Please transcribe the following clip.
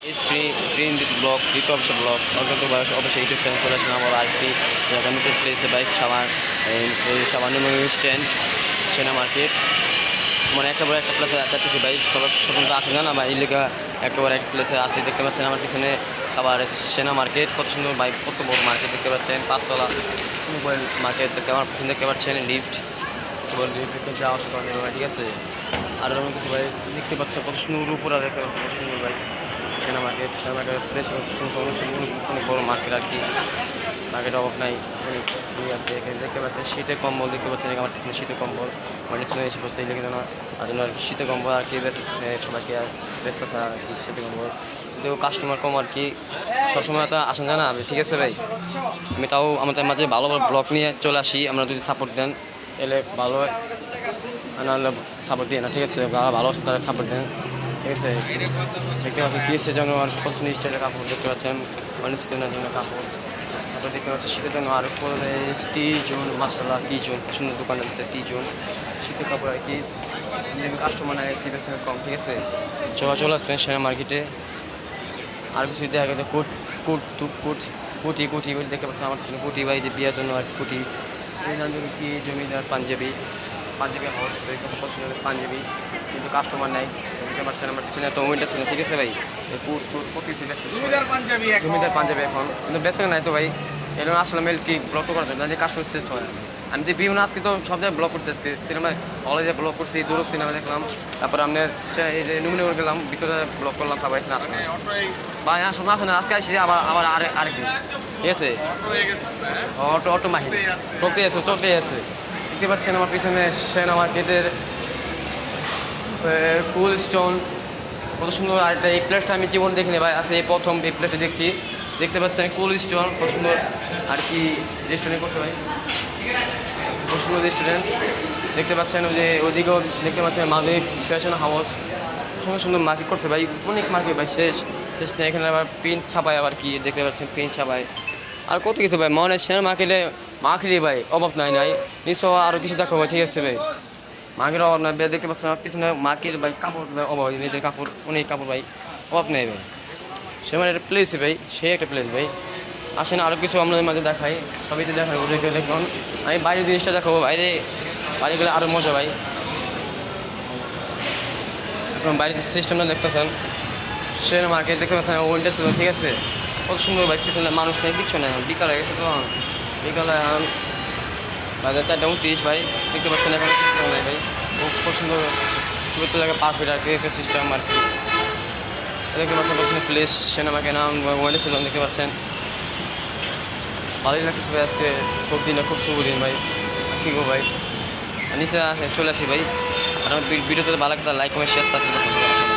Free of the অন্তত বয়স অবশ্যই ইউটিউব চ্যানেল চলে আসেন আমার আরেকটি রেকমেন্ডেড প্লেসে বাইক সাবান সাবান স্ট্যান্ড সেনা মার্কেট মানে একেবারে একটা প্লেসে যাচ্ছি বাইক সবার স্বতন্ত্র আসে না বা এই লেখা একেবারে এক প্লেসে আসতে দেখতে পাচ্ছেন আমার পিছনে খাবার সেনা মার্কেট কত সুন্দর বাইক কত বড় মার্কেট দেখতে পাচ্ছেন, পাঁচতলা মার্কেট দেখতে আমার পিছনে দেখতে পাচ্ছেন লিফট লিফট যাওয়া আসা ঠিক আছে? আর কিছু ভাই, দেখতে পাচ্ছেন, কত সুন্দর উপরে দেখতে পাচ্ছেন সুন্দর সেনা মার্কেট মার্কেট ফ্রেশ অনেক বড় মার্কেট আর কি মার্কেট অভাব নাই। আছে, এখানে দেখতে পাচ্ছেন শীতের কম্বল, দেখতে পাচ্ছেন আমার পিছনে শীতের কম্বল। অনেক সময় এসে বসে লেগে যেন আর জন্য আর কি শীতের কম্বল আর কি সবাইকে আর ব্যস্ত আছে আর কি শীতের কম্বল। কিন্তু কাস্টমার কম আর কি, সবসময় তো আসেন না না ঠিক আছে ভাই। আমি তাও আমাদের মাঝে ভালো ভালো ব্লগ নিয়ে চলে আসি আমরা যদি সাপোর্ট দেন, তাহলে ভালো নাহলে সাপোর্ট দিয়ে না, ঠিক আছে, ভালো তারা সাপোর্ট দেন। ঠিক আছে দেখতে এসে যেন আর কত স্টাইলের কাপড় দেখতে পাচ্ছেন অনেক শীতের জন্য কাপড়। তারপর দেখতে পাচ্ছেন শীতের জন্য আর উপরে টি জোন মাসাল্লাহ টি জোন, সুন্দর দোকান আছে টি জোন। শীতের কাপড় আর কি কাস্টমার নাই, ঠিক আছে, কম, ঠিক আছে। চলা চলে আসবেন সেনা মার্কেটে। আর কিছু দেখা গেছে, কুট কুট টুক কুট, কুটি কুটি বলে দেখতে পাচ্ছেন আমার ছিল কুটি বাই যে বিয়ের জন্য আর কুটি। এই জমিদার, পাঞ্জাবি। পাঞ্জাবি হাউস পছন্দ পাঞ্জাবি কিন্তু কাস্টমার নাই। দেখতে পাচ্ছেন আমার পিছনে তো উইন্টার ছিল ঠিক আছে ভাই? কুট কুট ছিল। জমিদার পাঞ্জাবি এখন। কিন্তু বেচে নাই তো ভাই। এরকম আসলে মেল কি ব্লক করার জন্য? যে কাস্টমার শেষ হয়। আমি যে বিভিন্ন আজকে তো সব জায়গায় ব্লক করছি আজকে সিনেমায় হলে যে ব্লক করছি দূর সিনেমা দেখলাম। তারপর আমি এই যে নুমিনগর গেলাম ভিতরে ব্লক করলাম সবাই এখানে আসলাম ভাই আসুন আসুন আজকে আসছি আবার আবার আরে আরেকদিন। ঠিক আছে? অটো হয়ে? অটো অটো মাহি চলতে আছে। চলতে আছে। দেখতে পাচ্ছেন আমার পিছনে সেনা মার্কেটের কুল স্টোন কত সুন্দর আর একটা এই প্লেসটা আমি জীবন দেখিনি ভাই, আছে এই প্রথম এই প্লেসটা দেখছি। দেখতে পাচ্ছেন কুল স্টোন কত সুন্দর আর কি রেস্টুরেন্ট করছে ভাই কত সুন্দর রেস্টুরেন্ট দেখতে পাচ্ছেন ওই যে ওদিকেও দেখতে পাচ্ছেন মাধবী ফ্যাশন হাউস সুন্দর সুন্দর মার্কেট করছে ভাই, অনেক মার্কেট ভাই, শেষ। শেষ এখানে আবার প্রিন্ট ছাপায় আবার কি, দেখতে পাচ্ছেন প্রিন্ট ছাপায়। আর কত কিছু ভাই মনে হয় শেয়ার মার্কেটে মার্কেটে ভাই, অভাব নাই নাই। নিশ্চয় আরও কিছু দেখো ভাই ঠিক আছে ভাই। মার্কেটের অভাব নাই, ভাই, দেখতে পাচ্ছেন পিছনে মার্কেট ভাই, কাপড় অভাব নিজের কাপড়, অনেক কাপড় ভাই, অভাব নেই ভাই। সে মানে একটা প্লেস ভাই, সে একটা প্লেস ভাই। আসেন আরও কিছু আপনাদের মাঝে দেখাই, সবই তো ওদেরকে দেখুন। আমি বাইরের জিনিসটা দেখাবো, বাইরে বাইরে গেলে আরও মজা ভাই। এখন বাইরের সিস্টেমটা দেখতেছেন, সে মার্কেট দেখতে পাচ্ছেন উইন্টার সিজন ঠিক আছে? কত সুন্দর ভাই, পিছনে মানুষ নেই, কিচ্ছু নেই, বিকাল হয়ে গেছে তো। বিকালে এখন বাজার চারটা উনত্রিশ ভাই, দেখতে পাচ্ছেন এখন সিস্টেম নাই ভাই। খুব সুন্দর সুন্দর লাগে পারফেক্ট আর কি একটা সিস্টেম আর কি। দেখতে পাচ্ছেন প্রথমে প্লেস সিনেমাকে নাম ওয়েন্টার সিজন দেখতে পাচ্ছেন। ভালোই লাগতেছে ভাই আজকে। খুব দিনে খুব শুভ দিন ভাই। কি গো ভাই? নিচে চলে আসি ভাই। আর আমার ভিডিওতে ভালো লাগলে লাইক কমেন্ট শেয়ার সাবস্ক্রাইব